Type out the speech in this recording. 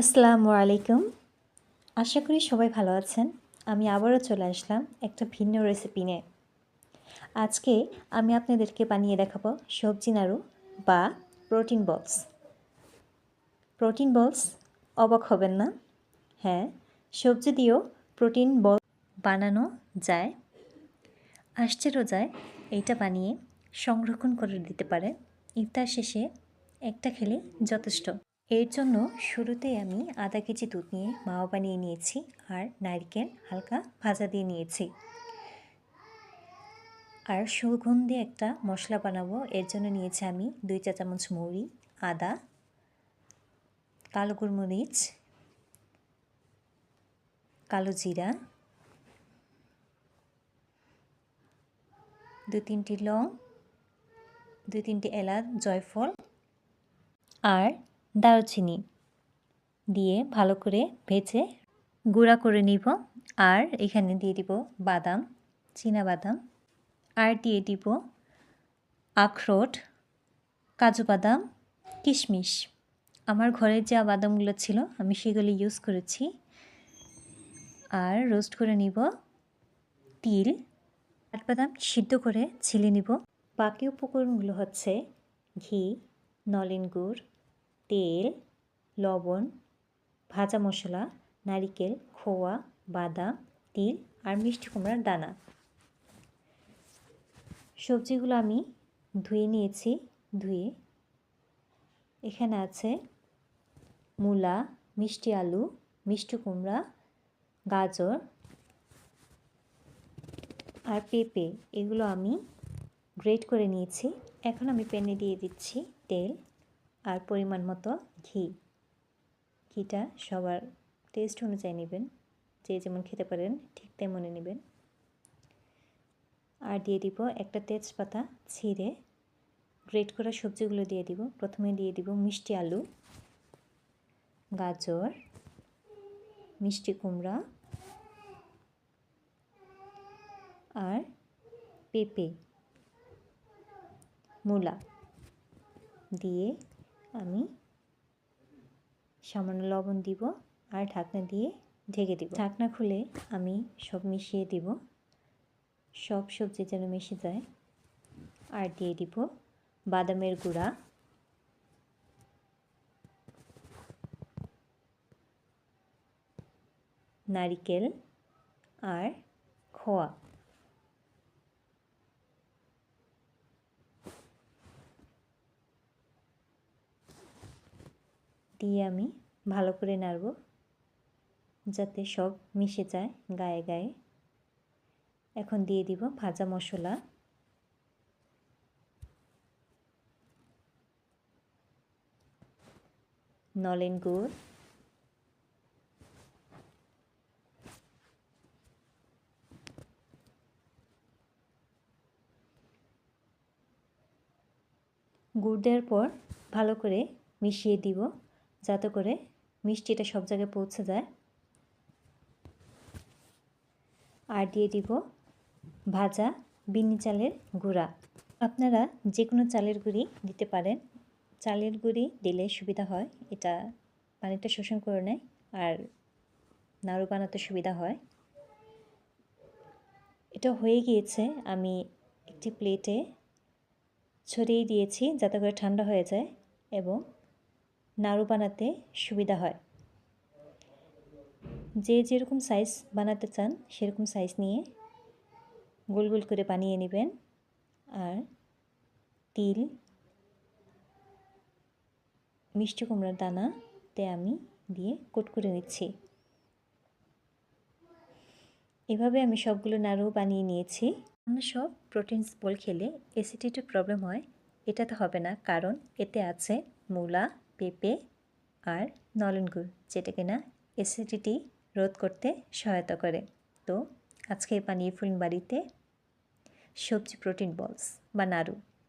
আসসালামু আলাইকুম। আশা করি সবাই ভালো আছেন। আমি আবারও চলে আসলাম একটা ভিন্ন রেসিপি নিয়ে। আজকে আমি আপনাদেরকে বানিয়ে দেখাবো সবজি নাড়ু বা প্রোটিন বলস প্রোটিন বলস অবাক হবেন না? হ্যাঁ সবজি দিয়েও প্রোটিন বল বানানো যায়। আসছে রোজায় এইটা বানিয়ে সংরক্ষণ করে দিতে পারে। ইফতার শেষে একটা খেলে যথেষ্ট। এর জন্য শুরুতে আমি আধা কেজি দুধ নিয়ে মাওয়া বানিয়ে নিয়েছি আর নারকেল হালকা ভাজা দিয়ে নিয়েছি। আর সুগন্ধি একটা মশলা বানাবো, এর জন্য নিয়েছি আমি দুই চা চামচ মৌরি আদা, কালো গোলমরিচ কালো জিরা দু তিনটি লং, দুই তিনটি এলাচ, জয়ফল আর দারুচিনি দিয়ে ভালো করে ভেজে গুঁড়া করে নিব। আর এখানে দিয়ে দিব বাদাম বাদাম। আর দিয়ে দিব আখরোট, কাজু বাদাম, কিশমিশ। আমার ঘরের যা বাদামগুলো ছিল, আমি সেগুলি ইউজ করেছি। আর রোস্ট করে নিব তিল। কাঠবাদাম সিদ্ধ করে ছিলে নিব। বাকি উপকরণগুলো হচ্ছে ঘি, নলেন গুড় তেল, লবণ, ভাজা মশলা, নারিকেল, খোয়া, বাদাম, তিল আর মিষ্টি কুমড়ার দানা। সবজিগুলো আমি ধুয়ে নিয়েছি, ধুয়ে। এখানে আছে মূলা, মিষ্টি আলু, মিষ্টি কুমড়া, গাজর আর পেঁপে। এগুলো আমি গ্রেট করে নিয়েছি। এখন আমি প্যানে দিয়ে দিচ্ছি তেল। আর পরিমাণ মতো ঘি। ঘিটা সবার টেস্ট অনুযায়ী নেবেন। যে যেমন খেতে পারেন, ঠিক তেমনই নেবেন। আর দিয়ে দিব একটা তেজপাতা ছিঁড়ে। গ্রেট করা সবজিগুলো দিয়ে দিব। প্রথমে দিয়ে দিব মিষ্টি আলু, গাজর, মিষ্টি কুমড়া আর পেঁপে, মূলা। দিয়ে আমি সামান্য লবণ দিব আর ঢাকনা দিয়ে ঢেকে দিব। ঢাকনা খুলে আমি সব মিশিয়ে দিব। সব সবজি যেন মিশে যায়। আর দিয়ে দিব বাদামের গুঁড়া। নারিকেল আর খোয়া। দিয়ে আমি ভালো করে নাড়ব, যাতে সব মিশে যায় গায়ে গায়ে। এখন দিয়ে দিব ভাজা মশলা। নলেন গুড়। গুড় দেওয়ার পর ভালো করে মিশিয়ে দিব। যাতে করে মিষ্টিটা সব জায়গায় পৌঁছে যায়। আর দিয়ে দিব ভাজা বিনি চালের গুঁড়া। আপনারা যে কোনো চালের গুঁড়ি দিতে পারেন। চালের গুঁড়ি দিলে সুবিধা হয়। এটা পানিটা শোষণ করে নেয় আর নাড়ু বানাতে সুবিধা হয়। এটা হয়ে গিয়েছে। আমি একটি প্লেটে ছড়িয়ে দিয়েছি যাতে করে ঠান্ডা হয়ে যায় এবং নাড়ু বানাতে সুবিধা হয়। যে যেরকম সাইজ বানাতে চান, সেরকম সাইজ নিয়ে গোল গোল করে বানিয়ে নেবেন। আর তিল, মিষ্টি কুমড়ার দানাতে আমি দিয়ে কোট করে নিচ্ছি। এভাবে আমি সবগুলো নাড়ু বানিয়ে নিয়েছি। আমরা সব প্রোটিনস বল খেলে অ্যাসিডিটির প্রবলেম হয়, এটাতে হবে না। কারণ এতে আছে মূলা পেঁপে আর নলেন গুড়, যেটা কিনা অ্যাসিডিটি রোধ করতে সহায়তা করে। তো আজকে বানিয়ে ফুলিন বাড়িতে সবজি প্রোটিন বলস বা নাড়ু।